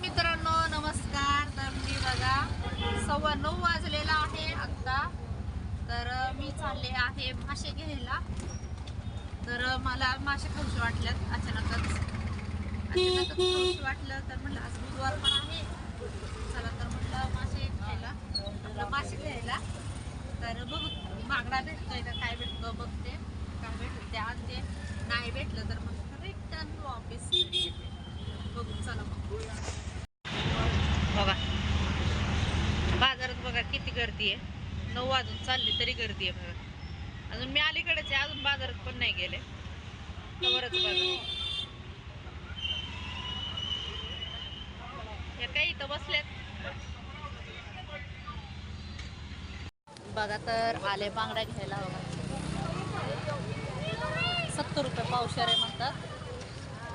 मित्रांनो नमस्कार. तर मी बघा सव्वा नऊ वाजलेला आहे आत्ता तर मी चालले आहे मासे घ्यायला. तर मला मासे खाऊशी वाटल्यात अचानकच. अचानकच खाऊशी वाटलं तर म्हटलं आज बुधवार पण आहे. चला तर म्हटलं मासे घ्यायला. म्हटलं मासे घ्यायला. तर बघू मागडा भेटतोय का काय भेटतो बघते. काय भेटतं ते आणते. नाही भेटलं तर मग रिटर्न ऑफिस बघू चला मग बघा बाजारात बघा किती गर्दी आहे? नऊ वाजून चालली तरी गर्दी आहे बघा. अजून मी अलीकडेच आहे अजून बाजारात पण नाही गेले. बरंच बघा हे काही इथं बसल्यात? बघा तर आले बांगड्या घ्यायला बघा. सत्तर रुपये पावशेर आहे म्हणतात.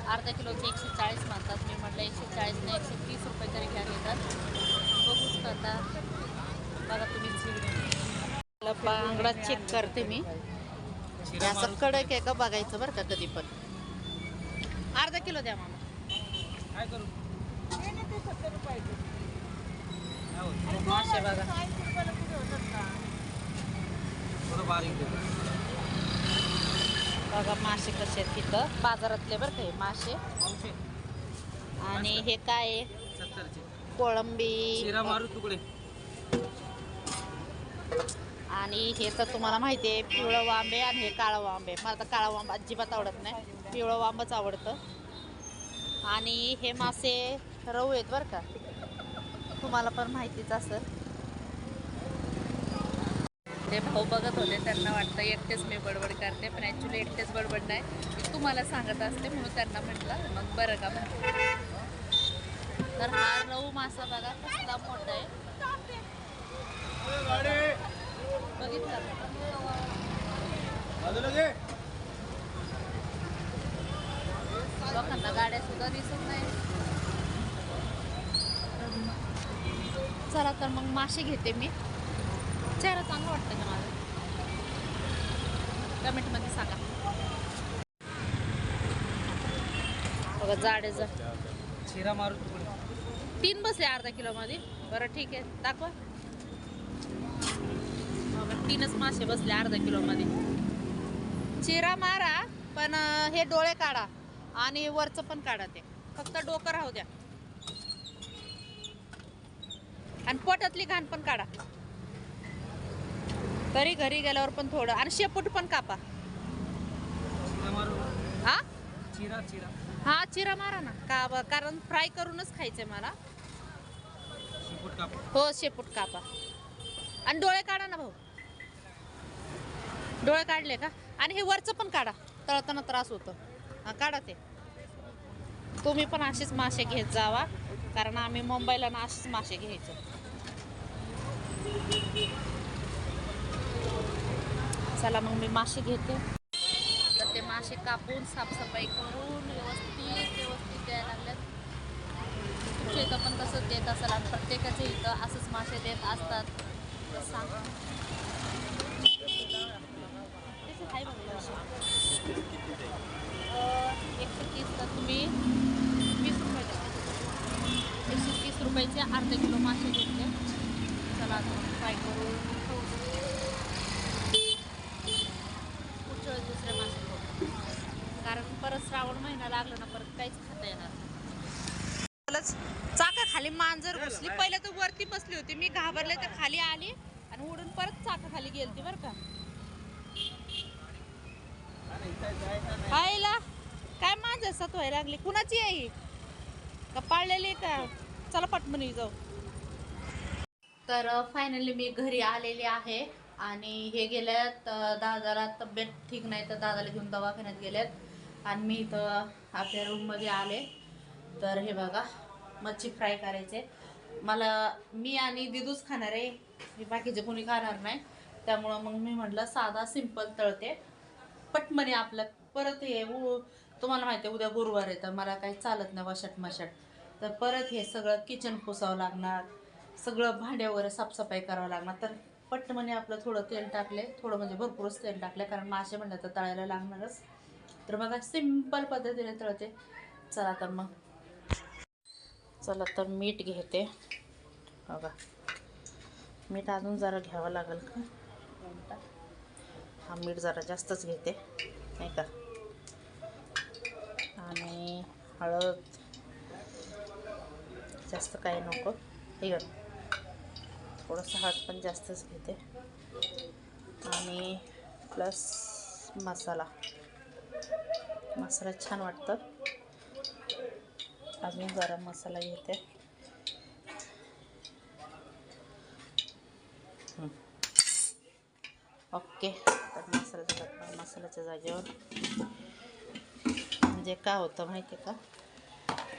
अर्धा किलोचे एकशे चाळीस म्हणतात. मी म्हटलं एकशे चाळीस नाही एकशे तीस रुपये तरी घ्या घेतात. बघूच करतात आता बांगडा चेक करते मी. हे असं कडक आहे का बघायचं बरं का कधी पण. अर्धा किलो द्या मामा काय करू? मासे बघा. बघा मासे कसे आहेत तिथं बाजारातले बरं का हे मासे. आणि हे काय कोळंबी. मारू तुकडे. आणि हे तर तुम्हाला माहिती आहे पिवळं वांबे आणि हे काळं वांबे. मला तर काळा वांब अजिबात आवडत नाही. पिवळं वांबच आवडतं. आणि हे मासे रहू आहेत बरं का. तुम्हाला पण माहितीच असं ते भाऊ बघत होते त्यांना वाटतं एकटेच मी बडबड करते पण ॲक्च्युली एकटेच बडबड नाही. मी तुम्हाला सांगत असते म्हणून त्यांना म्हटलं मग बरं का तर हा रऊ मासा बघा कसला मोठा दिसत नाही. चला तर मग मासे घेते मी. चेहरा चांगला वाटतं का माझं? कमेंटमध्ये सांगा. बघा जाडेजा. शिरा मारू तुकडे तीन बसले अर्धा किलोमध्ये बरं ठीक आहे. दाखवा. तीनच मासे बसले अर्धा किलोमध्ये चिरा मारा पण हे डोळे काढा. आणि वरचं पण काढा ते. फक्त डोकं राहू द्या. आणि पोटातली घाण पण काढा. तरी घरी गेल्यावर पण थोडं. आणि शेपूट पण कापा. हा? चिरा चिरा. हा चिरा मारा ना. का कारण फ्राय करूनच खायचंय मला. हो शेपूट कापा. आणि डोळे काढा ना भाऊ. डोळे काढले का? आणि हे वरचं पण काढा. तळताना त्रास होतो. हा काढा ते. तुम्ही पण असेच मासे घेत जावा कारण आम्ही मुंबईला ना असेच मासे घ्यायचो. चला मग मी मासे घेते. तर ते मासे कापून साफसफाई करून व्यवस्थित व्यवस्थित द्यायला लागल्यात. तुमच्या इथं पण तसंच देत असेल आणि प्रत्येकाच्या इथं असंच मासे देत असतात. सांग. एकशे तीस तर तुम्ही वीस रुपये द्या. एकशे तीस रुपयाचे अर्धा किलो मासे घेतले. चला फ्राय करून. पुढच्या वेळेस दुसरे मासे कारण परत श्रावण महिना लागला ना परत काहीच खाता येणार चाका खाली मांजर घुसली. पहिले तर वरती बसली होती. मी घाबरले तर खाली आली आणि उडून परत चाका खाली गेलती बरं का. आईला काय माझी सत व्हायला लागली? कुणाची आहे ही? का पाळलेली आहे का? चला पटमनी जाऊ. तर फायनली मी घरी आलेली आहे आणि हे गेल्यात दादाला तब्येत ठीक नाही तर दादाला घेऊन दवाखान्यात गेल्यात आणि मी इथं आपल्या रूममध्ये आले. तर हे बघा मच्छी फ्राय करायचे. मला मी आणि दिदूच खाणार आहे. बाकीचे कोणी खाणार नाही. त्यामुळं मग मी म्हटलं साधा सिंपल तळते. पटमने आपलं. परत हे उ तुम्हाला माहिती आहे उद्या गुरुवार आहे तर मला काही चालत नाही वशाट मशाट. तर परत हे सगळं किचन पुसावं लागणार. सगळं भांड्या वगैरे साफसफाई करावं लागणार. तर पटमने आपलं थोडं तेल टाकले. थोडं म्हणजे भरपूरच तेल टाकले कारण मासे म्हणलं तर तळायला लागणारच. तर बघा सिंपल पद्धतीने तळते. चला तर मग. चला तर मीठ घेते. बघा. मीठ अजून जरा घ्यावं लागेल का? हा मीठ जरा जास्तच घेते नाही का? आणि हळद जास्त काही नको. हे बघ थोडंसं हळद पण जास्तच घेते. आणि प्लस मसाला. मसाला छान वाटतं. अजून जरा मसाला घेते. हं. ओके. तर मसाला डब्बा मसाल्याच्या जागेवर. म्हणजे काय होतं माहिती आहे का?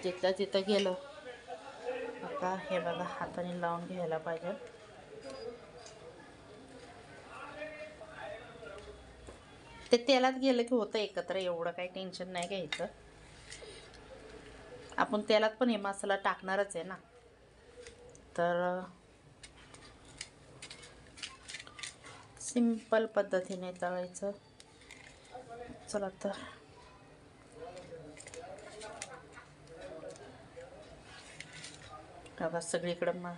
जिथं तिथं गेलं आता हे बघा हाताने लावून घ्यायला पाहिजे. ते तेलात गेलं की होतं एकत्र एवढं काही टेन्शन नाही घ्यायचं आपण तेलात पण हे मसाला टाकणारच आहे ना? तर सिंपल पद्धतीने तळायचं. चला तर. बघा सगळीकडं मग.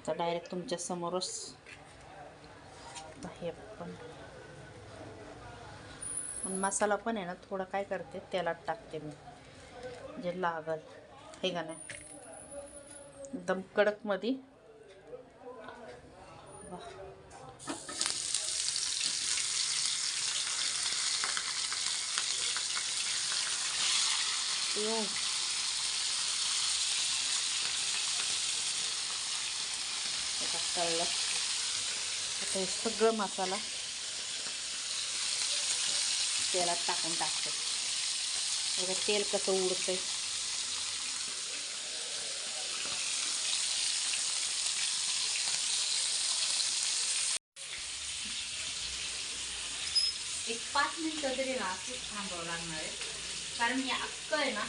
आता डायरेक्ट तुमच्या समोरच. हे पण. आणि मसाला पण आहे ना थोडं काय करते तेलात टाकते मी. जे लागल. हे का नाही? एकदम कडकमध्ये वाह. येऊ. आता तळलं आता हे सगळं मसाला तेलात टाकून टाकते बघा तेल कसं उडतंय एक पाच मिनिटं तरी ना असंच थांबावं लागणार आहे कारण हे अक्क आहे ना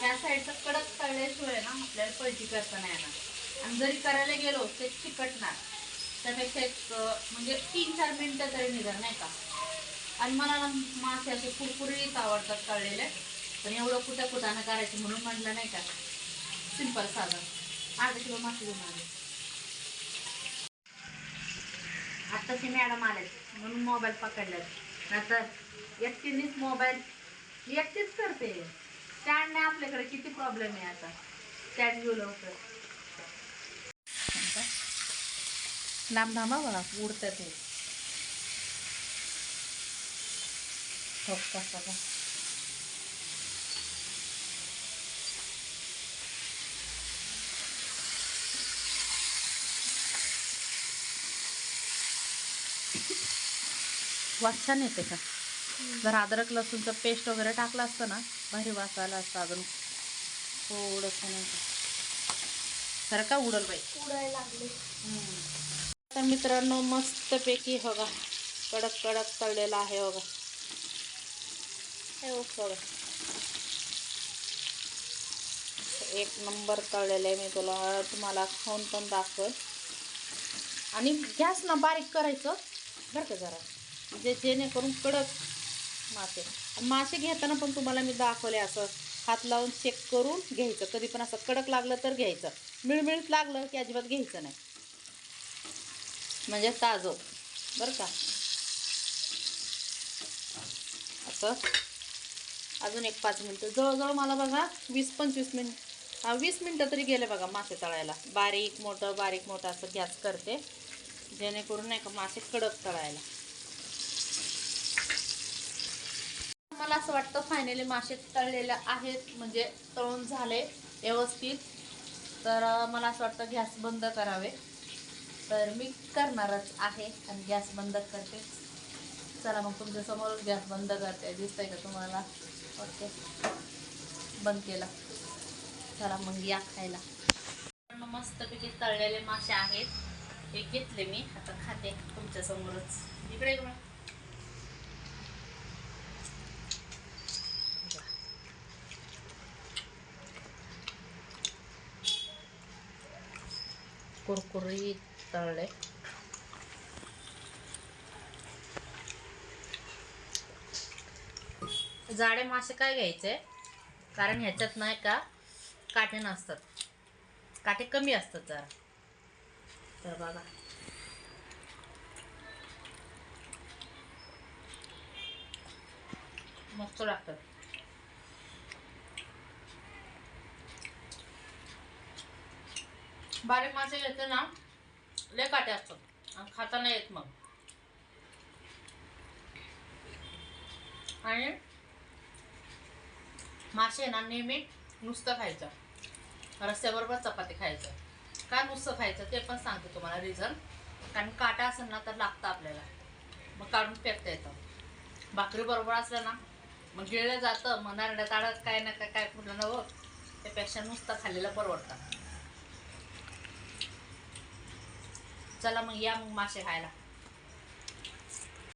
ह्या साईडचं कडक तळल्याशिवाय ना आपल्याला पलटी करता नाही येणार. आणि जरी करायला गेलो ते चिकटणार. त्यापेक्षा एक म्हणजे तीन चार मिनटं तरी निघाल नाही का? आणि मला मासे असे कुरकुरीत आवडतात तळलेले. पण एवढं कुठं कुठानं करायचं म्हणून म्हटलं नाही का? सिंपल साधं. अर्धा किलो मासे घेऊन आले. आत्ताचे मॅडम आले म्हणून मोबाईल पकडल्यात नाहीतर एकटीनेच मोबाईल एकटीच करते. स्टँड नाही आपल्याकडे किती प्रॉब्लेम आहे आता? स्टँड घेऊ लवकर. लांब थांबा बघा उडतं ते. हो कसं येते का? जर अद्रक लसूणचं पेस्ट वगैरे टाकलं असतं ना भारी वास आला असतं अजून. थोडंसं नाही खरं का उडल बाई? उडायला लागले. तर मित्रांनो मस्तपैकी बघा कडक कडक तळलेला आहे बघा. हे एक नंबर तळलेलं आहे मी तुला तुम्हाला खाऊन पण दाखवेल. आणि गॅस ना बारीक करायचं बरं का जरा? म्हणजे जेणेकरून कडक मासे. मासे घेताना पण तुम्हाला मी दाखवले असं हात लावून चेक करून घ्यायचं. कधी पण असं कडक लागलं तर घ्यायचं. मिळमिळीत लागलं की अजिबात घ्यायचं नाही. म्हणजे ताजं. बरं का? असं. अजून एक पाच मिनटं. जवळजवळ मला बघा वीस पंचवीस मिनिट. हा वीस मिनटं तरी गेले बघा मासे तळायला. बारीक मोठं बारीक मोठं असं गॅस करते. जेणेकरून नाही का मासे कडक तळायला. मला असं वाटतं फायनली मासे तळलेले आहेत म्हणजे तळून झाले व्यवस्थित. तर मला असं वाटतं गॅस बंद करावे. तर मी करणारच आहे आणि गॅस बंद करते. चला मग तुमच्यासमोरच गॅस बंद करते. दिसतंय का तुम्हाला? ओके. बंद केला. चला मग या खायला. पण मस्तपैकी तळलेले मासे आहेत. हे घेतले मी. आता खाते तुमच्यासमोरच इकडे इकडे. कुरकुरीत तळले जाडे मासे काय घ्यायचे? कारण ह्याच्यात नाही का काटे नसतात. काटे कमी असतात जरा. तर बघा. मस्त लागतात. बारीक मासे येते ना लय काटे असतात. आणि खाता नाही येत मग. आणि मासे ना नेहमी नुसतं खायचं. रस्त्याबरोबर चपाती खायचं. का नुसतं खायचं ते पण सांगते तुम्हाला रिझन कारण काटा असेल ना तर लागतं आपल्याला. मग काढून फेकता येतं. भाकरी बरोबर असलं ना मग गिळलं जातं मग नारड्या ताडात काय ना काय काय कुठलं नवं त्यापेक्षा नुसतं खाल्लेलं परवडतं. चला मग या मग मासे खायला.